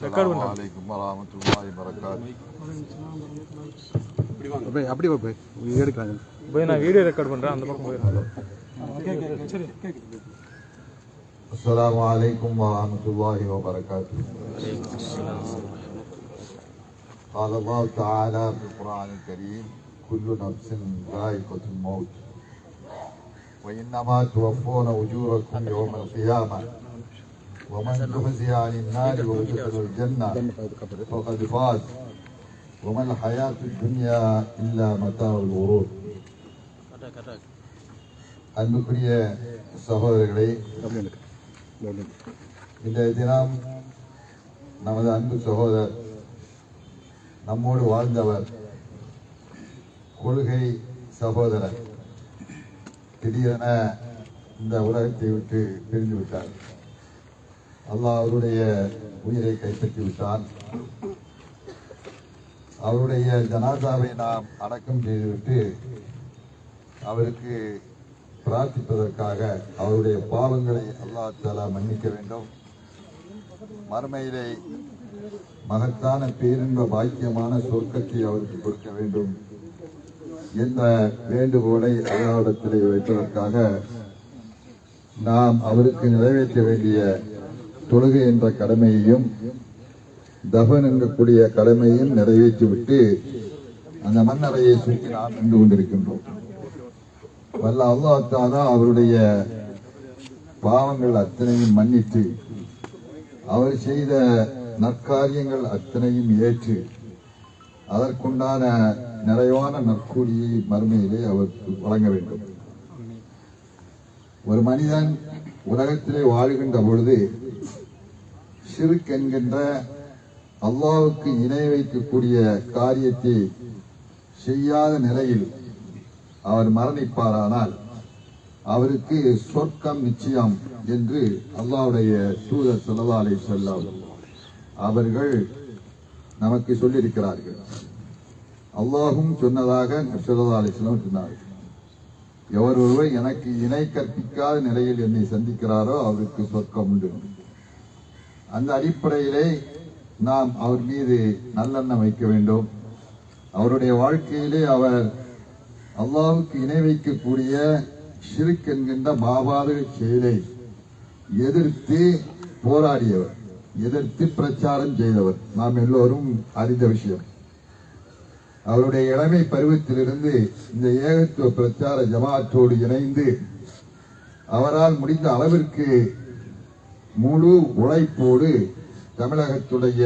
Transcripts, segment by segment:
السلام عليكم ورحمة الله وبركاته அப்படியே அப்படியே போய் எடுக்கிறாங்க போய் நான் வீடியோ ரெக்கார்ட் பண்ணுறேன் அந்த பக்கம் போயிடுறேன் السلام عليكم ورحمة الله وبركاته قال الله تعالى في القرآن الكريم كل نفس ذائقة الموت وإنما توفون أجوركم يوم القيامة ومن زحزح عن النار وادخل الجنة فقد فاز وما الحياة الدنيا إلا متاع الغرور அன்புக்குரிய சகோதரர்களே அப்படியே எடுக்க அப்படியே இன்றைய தினம் நமது அன்பு சகோதரர் நம்மோடு வாழ்ந்தவர் கொள்கை சகோதரர் திடீரென இந்த உலகத்தை விட்டு பிரிந்து விட்டார் அல்லாஹ் அவருடைய உயிரை கைப்பற்றி விட்டான் அவருடைய ஜனாதாவை நாம் அடக்கம் செய்துவிட்டு அவருக்கு பிரார்த்திப்பதற்காக அவருடைய பாவங்களை அல்லாஹ் தாலா மன்னிக்க வேண்டும். மறுமையிலே மகத்தான பேரின்ப பாக்கியமான சொர்க்கத்தை அவருக்கு கொடுக்க வேண்டும் என்ற வேண்டுகோளை அல்லாவிடத்திலே வைப்பதற்காக நாம் அவருக்கு நிறைவேற்ற வேண்டிய தொழுகை என்ற கடமையையும் தபன் என்கக்கூடிய கடமையையும் நிறைவேற்றிவிட்டு அந்த மண்ணறையை சுற்றி நாம் நின்று கொண்டிருக்கின்றோம். வல்ல அல்லாத்தானா அவருடைய பாவங்கள் அத்தனையும் மன்னித்து அவர் செய்த நற்காரியங்கள் அத்தனையும் ஏற்று அதற்குண்டான நிறைவான நற்கூலியை மறுமையிலே அவருக்கு வழங்க வேண்டும். ஒரு மனிதன் உலகத்திலே வாழ்கின்ற பொழுது ஷிர்க் என்கின்ற அல்லாவுக்கு இணை வைக்கக்கூடிய காரியத்தை செய்யாத நிலையில் அவர் மரணிப்பாரானால் அவருக்கு சொர்க்கம் நிச்சயம் என்று அல்லாவுடைய தூதர் ஸல்லல்லாஹு அலைஹி அவர்கள் நமக்கு சொல்லியிருக்கிறார்கள். அல்லாஹும் சொன்னதாக ஸல்லல்லாஹு அலைஹி சொன்னார்கள். எவர் ஒருவர் எனக்கு இணை கற்பிக்காத நிலையில் என்னை சந்திக்கிறாரோ அவருக்கு சொர்க்கம் உண்டு. அந்த அடிப்படையிலே நாம் அவர் மீது நல்லெண்ணம் வைக்க வேண்டும். அவருடைய வாழ்க்கையிலே அவர் அல்லாவுக்கு இணை வைக்கக்கூடிய சிறுக் என்கின்ற மாபாத செயலை எதிர்த்து போராடியவர் எதிர்த்து பிரச்சாரம் செய்தவர். நாம் எல்லோரும் அறிந்த விஷயம். அவருடைய இளமை பருவத்திலிருந்து இந்த ஏகத்துவ பிரச்சார ஜமாத்தோடு இணைந்து அவரால் முடிந்த அளவிற்கு முழு உழைப்போடு தமிழகத்துடைய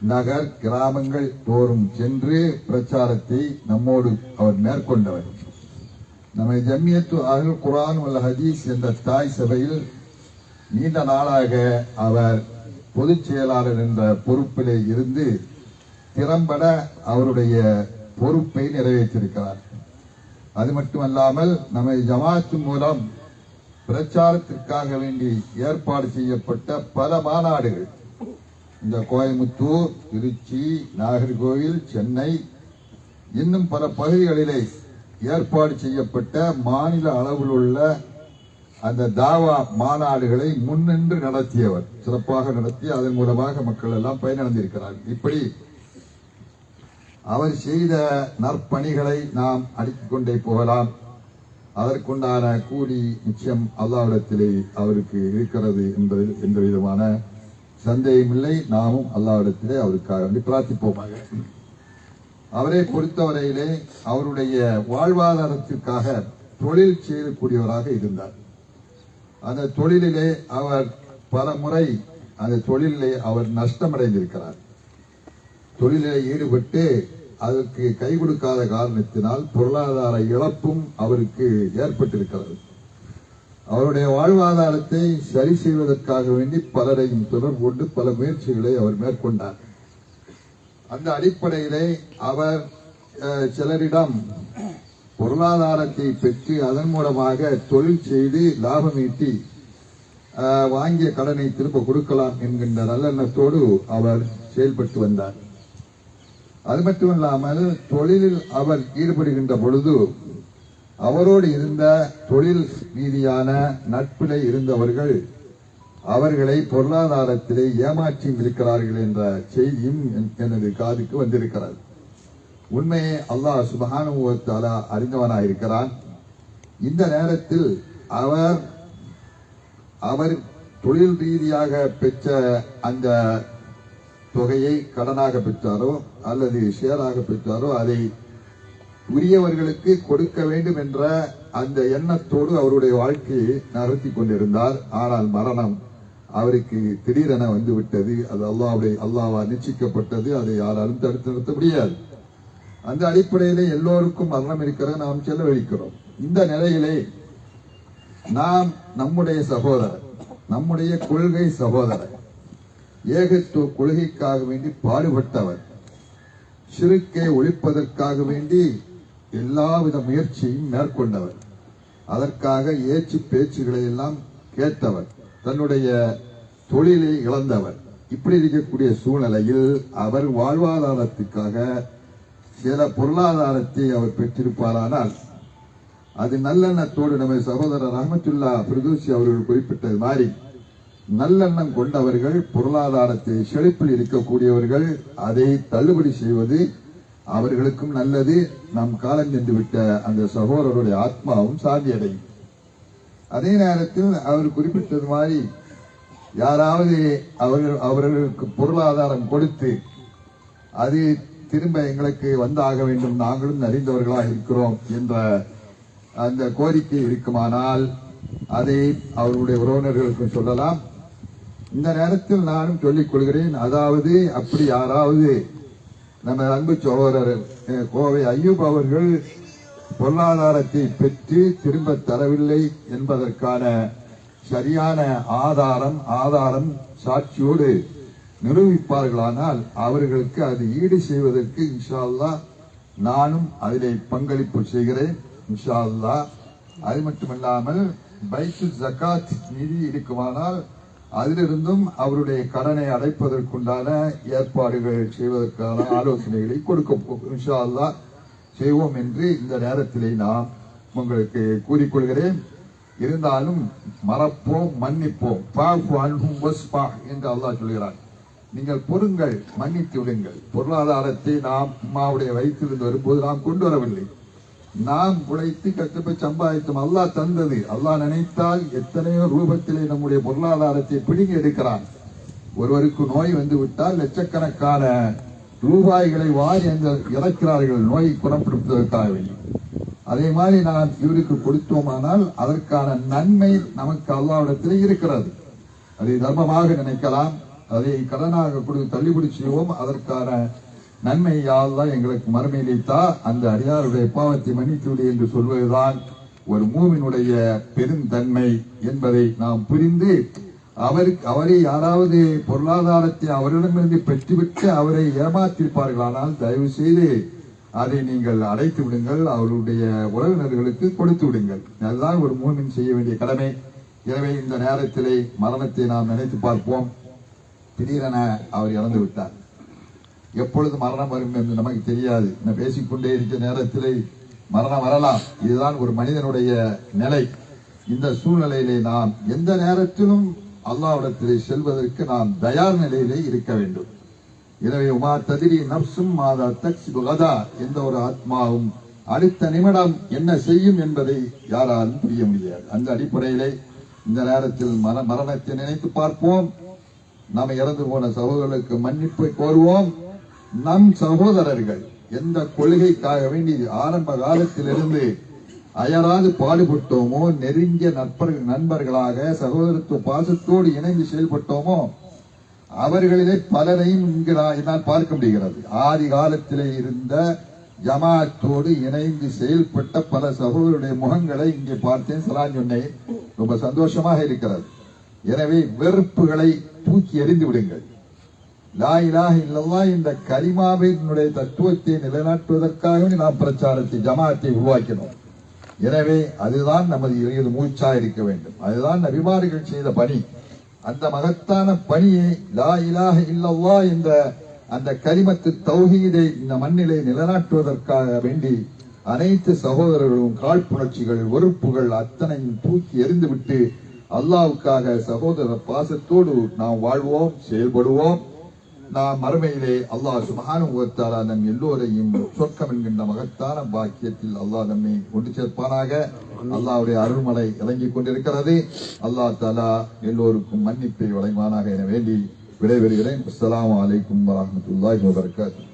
நகர் கிராமங்கள் தோறும் சென்று பிரச்சாரத்தை நம்மோடு அவர் மேற்கொண்டவர். நம்ம ஜம்மியத்து அகல் குரான் உல் ஹதீஸ் என்ற தாய் சபையில் நீண்ட நாளாக அவர் பொதுச் செயலாளர் என்ற பொறுப்பிலே இருந்து திறம்பட அவருடைய பொறுப்பை நிறைவேற்றியிருக்கிறார். அது மட்டுமல்லாமல் நம்ம ஜமாத்து மூலம் பிரச்சாரத்திற்காக வேண்டி ஏற்பாடு செய்யப்பட்ட பல மாநாடுகள். இந்த கோயமுத்தூர் திருச்சி நாகர்கோவில் சென்னை இன்னும் பல பகுதிகளிலே ஏற்பாடு செய்யப்பட்ட மாநில அளவில் உள்ள அந்த தாவா மாநாடுகளை முன்னின்று நடத்தியவர். சிறப்பாக நடத்தி அதன் மூலமாக மக்கள் எல்லாம் பயனடைந்திருக்கிறார்கள் இப்படி அவர் செய்த நற்பணிகளை நாம் அடுக்கிக் கொண்டே போகலாம். அதற்குண்டான கூலி நிச்சயம் அல்லாவிடத்திலே அவருக்கு இருக்கிறது என்பதில் எந்த விதமான சந்தேகமில்லை. நாமும் அல்லாவிடத்திலே அவருக்காக வேண்டி பிரார்த்திப்போமாக அவரை பொறுத்தவரையிலே அவருடைய வாழ்வாதாரத்திற்காக தொழில் செய்யக்கூடியவராக இருந்தார். அந்த தொழிலிலே அவர் பல முறை அந்த தொழிலிலே அவர் நஷ்டமடைந்திருக்கிறார். தொழிலில் ஈடுபட்டு அதற்கு கை கொடுக்காத காரணத்தினால் பொருளாதார இழப்பும் அவருக்கு ஏற்பட்டிருக்கிறது. அவருடைய வாழ்வாதாரத்தை சரி செய்வதற்காக வேண்டி பலரையும் தொடர்பு கொண்டு பல முயற்சிகளை அவர் மேற்கொண்டார். அந்த அடிப்படையிலே அவர் சிலரிடம் பொருளாதாரத்தை பெற்று அதன் மூலமாக தொழில் செய்து லாபம் ஈட்டி வாங்கிய கடனை திரும்ப கொடுக்கலாம் என்கின்ற நல்லெண்ணத்தோடு அவர் செயல்பட்டு வந்தார். அது மட்டுமல்லாமல் தொழிலில் அவர் ஈடுபடுகின்ற பொழுது அவரோடு இருந்த தொழில் ரீதியான நட்பிலே இருந்தவர்கள் அவர்களை பொருளாதாரத்திலே ஏமாற்றி இருக்கிறார்கள் என்ற செய்தியும் எனது காதுக்கு வந்திருக்கிறது. உண்மையை அல்லாஹ் சுபஹானுவ தஆலா அறிந்தவனாயிருக்கிறான். இந்த நேரத்தில் அவர் அவர் தொழில் ரீதியாக பெற்ற அந்த தொகையை கடனாக பெற்றாரோ அல்லது ஷேராக பெற்றாரோ அதை உரியவர்களுக்கு கொடுக்க வேண்டும் என்ற அந்த எண்ணத்தோடு அவருடைய வாழ்க்கையை நடத்தி கொண்டிருந்தார். ஆனால் மரணம் அவருக்கு திடீரென வந்து விட்டது அது அல்லாவுடைய அல்லாவா நிச்சயிக்கப்பட்டது. அதை யாராலும் தடுத்து நிறுத்த முடியாது. அந்த அடிப்படையிலே எல்லோருக்கும் மரணம் இருக்கிற நாம் செலவழிக்கிறோம். இந்த நிலையிலே நாம் நம்முடைய சகோதரர் நம்முடைய கொள்கை சகோதரர் ஏகத்துவ கொள்கைக்காக வேண்டி பாடுபட்டவர். சிறுக்கை ஒழிப்பதற்காக வேண்டி எல்லாவித முயற்சியும் மேற்கொண்டவர். அதற்காக ஏச்சு பேச்சுகளை எல்லாம் கேட்டவர். தன்னுடைய தொழிலை இழந்தவர். இப்படி இருக்கக்கூடிய சூழ்நிலையில் அவர் வாழ்வாதாரத்துக்காக சில பொருளாதாரத்தை அவர் பெற்றிருப்பாரானால் அது நல்லெண்ணத்தோடு நமது சகோதரர் ரஹமத்துல்லா பிரதூசி அவர்கள் குறிப்பிட்டது மாதிரி நல்லெண்ணம் கொண்டவர்கள் பொருளாதாரத்தை செழிப்பில் இருக்கக்கூடியவர்கள் அதை தள்ளுபடி செய்வது அவர்களுக்கும் நல்லது. நம் காலம் சென்று விட்ட அந்த சகோதரருடைய ஆத்மாவும் சாந்தி அடையும் அதே நேரத்தில் அவர் குறிப்பிட்டது மாதிரி யாராவது அவர்கள் அவர்களுக்கு பொருளாதாரம் கொடுத்து அது திரும்ப எங்களுக்கு வந்தாக வேண்டும் நாங்களும் அறிந்தவர்களாக இருக்கிறோம் என்ற அந்த கோரிக்கை இருக்குமானால் அதை அவருடைய உறவினர்களுக்கும் சொல்லலாம். இந்த நேரத்தில் நானும் சொல்லிக் கொள்கிறேன் அதாவது அப்படி யாராவது நம்ம அன்பு சகோதரர் கோவை ஐயூப் அவர்கள் பொருளாதாரத்தை பெற்று திரும்ப தரவில்லை என்பதற்கான சரியான ஆதாரம் ஆதாரம் சாட்சியோடு நிரூபிப்பார்களானால் அவர்களுக்கு அது ஈடு செய்வதற்கு இன்ஷால்லா நானும் அதிலே பங்களிப்பு செய்கிறேன். இன்ஷால்லா அது மட்டுமல்லாமல் பைத்து ஜக்காத் நிதி இருக்குமானால் அதிலிருந்தும் அவருடைய கடனை அடைப்பதற்குண்டான ஏற்பாடுகள் செய்வதற்கான ஆலோசனைகளை கொடுக்க போ- இன்ஷா செய்வோம் என்று இந்த நேரத்திலே நான் உங்களுக்கு கூறிக்கொள்கிறேன். இருந்தாலும் மறப்போம் மன்னிப்போம். என்று அல்லாஹ் சொல்கிறார் நீங்கள் பொறுங்கள் மன்னித்து விடுங்கள். பொருளாதாரத்தை நாம் அம்மாவுடைய வயிற்றிலிருந்து வரும்போது நாம் கொண்டு வரவில்லை. நாம் உழைத்து கஷ்டப்பட்டு சம்பாதித்தோம். அல்லாஹ் தந்தது. அல்லாஹ் நினைத்தால் எத்தனையோ ரூபத்திலே நம்முடைய பொருளாதாரத்தை பிடுங்கி எடுக்கிறான். ஒருவருக்கு நோய் வந்து விட்டால் லட்சக்கணக்கான ரூபாய்களை வாரி அந்த இறக்கிறார்கள். நோய் குணப்படுத்துவதற்காக வேண்டி. அதே மாதிரி நாம் இவருக்கு கொடுத்தோமானால் அதற்கான நன்மை நமக்கு அல்லாவிடத்தில் இருக்கிறது. அதை தர்மமாக நினைக்கலாம். அதை கடனாக கொடுத்து தள்ளுபடி செய்வோம் அதற்கான நன்மை யாழ்தான் எங்களுக்கு மறுமையிலித்தா அந்த அடியாருடைய பாவத்தை மன்னித்துவிடு என்று சொல்வதுதான் ஒரு மூவினுடைய பெருந்தன்மை என்பதை நாம் புரிந்து அவருக்கு அவரை யாராவது பொருளாதாரத்தை அவரிடமிருந்து பெற்றுவிட்டு அவரை ஏமாற்றிருப்பார்களானால் தயவு செய்து அதை நீங்கள் அடைத்து விடுங்கள். அவருடைய உறவினர்களுக்கு கொடுத்து விடுங்கள். அதுதான் ஒரு மூமின் செய்ய வேண்டிய கடமை. எனவே இந்த நேரத்திலே மரணத்தை நாம் நினைத்து பார்ப்போம். திடீரென அவர் இறந்து விட்டார் எப்பொழுது மரணம் வரும் என்று நமக்கு தெரியாது. நான் பேசிக்கொண்டே இருக்கிற நேரத்திலே மரணம் வரலாம். இதுதான் ஒரு மனிதனுடைய நிலை. இந்த சூழ்நிலையிலே நாம் எந்த நேரத்திலும் அல்லாவிடத்திலே செல்வதற்கு நாம் தயார் நிலையிலே இருக்க வேண்டும். எனவே உமா ததிரி நப்சும் மாதா தக்ஸ் புகதா எந்த ஒரு ஆத்மாவும் அடுத்த நிமிடம் என்ன செய்யும் என்பதை யாராலும் புரிய முடியாது. அந்த அடிப்படையிலே இந்த நேரத்தில் மரணத்தை நினைத்து பார்ப்போம். நாம் இறந்து போன சகோதரர்களுக்கு மன்னிப்பை கோருவோம். நம் சகோதரர்கள் எந்த கொள்கைக்காக வேண்டி ஆரம்ப காலத்திலிருந்து அயராது பாடுபட்டோமோ நெருங்கிய நட்பர்கள் நண்பர்களாக சகோதரத்துவ பாசத்தோடு இணைந்து செயல்பட்டோமோ அவர்களிலே பலரையும் இங்கு நான் என்னால் பார்க்க முடிகிறது. ஆதி காலத்திலே இருந்த ஜமாத்தோடு இணைந்து செயல்பட்ட பல சகோதரருடைய முகங்களை இங்கே பார்த்தேன். சலான் சொன்னேன். ரொம்ப சந்தோஷமாக இருக்கிறது. எனவே வெறுப்புகளை தூக்கி எறிந்து விடுங்கள். லா இலாஹ இல்லல்லாஹ் இந்த கலிமாவினுடைய தத்துவத்தை நிலைநாட்டுவதற்காகவே நாம் பிரச்சாரத்தை ஜமாத்தை உருவாக்கினோம். எனவே அதுதான் நமது இறையில் மூச்சா இருக்க வேண்டும். அதுதான் நபிமார்கள் செய்த பணி. அந்த மகத்தான பணியை லா இலாஹ இல்லல்லாஹ் என்ற அந்த கரிமத்து தௌஹீதை இந்த மண்ணிலை நிலைநாட்டுவதற்காக வேண்டி அனைத்து சகோதரர்களும் காழ்ப்புணர்ச்சிகள் வெறுப்புகள் அத்தனையும் தூக்கி எறிந்துவிட்டு அல்லாவுக்காக சகோதர பாசத்தோடு நாம் வாழ்வோம் செயல்படுவோம். நாம் மறுமையிலே அல்லாஹ் சுபஹானுவத்தாலா நம் எல்லோரையும் சொர்க்கம் என்கின்ற மகத்தான பாக்கியத்தில் அல்லாஹ் நம்மை கொண்டு சேர்ப்பானாக. அல்லாவுடைய அருள்மலை இறங்கிக் கொண்டிருக்கிறது. அல்லாஹ் தாலா எல்லோருக்கும் மன்னிப்பை வழங்குவானாக. என வேண்டி விடைபெறுகிறேன். அஸ்லாம் அலைக்கும் வரமத்துல்லாஹி வபர்காத்து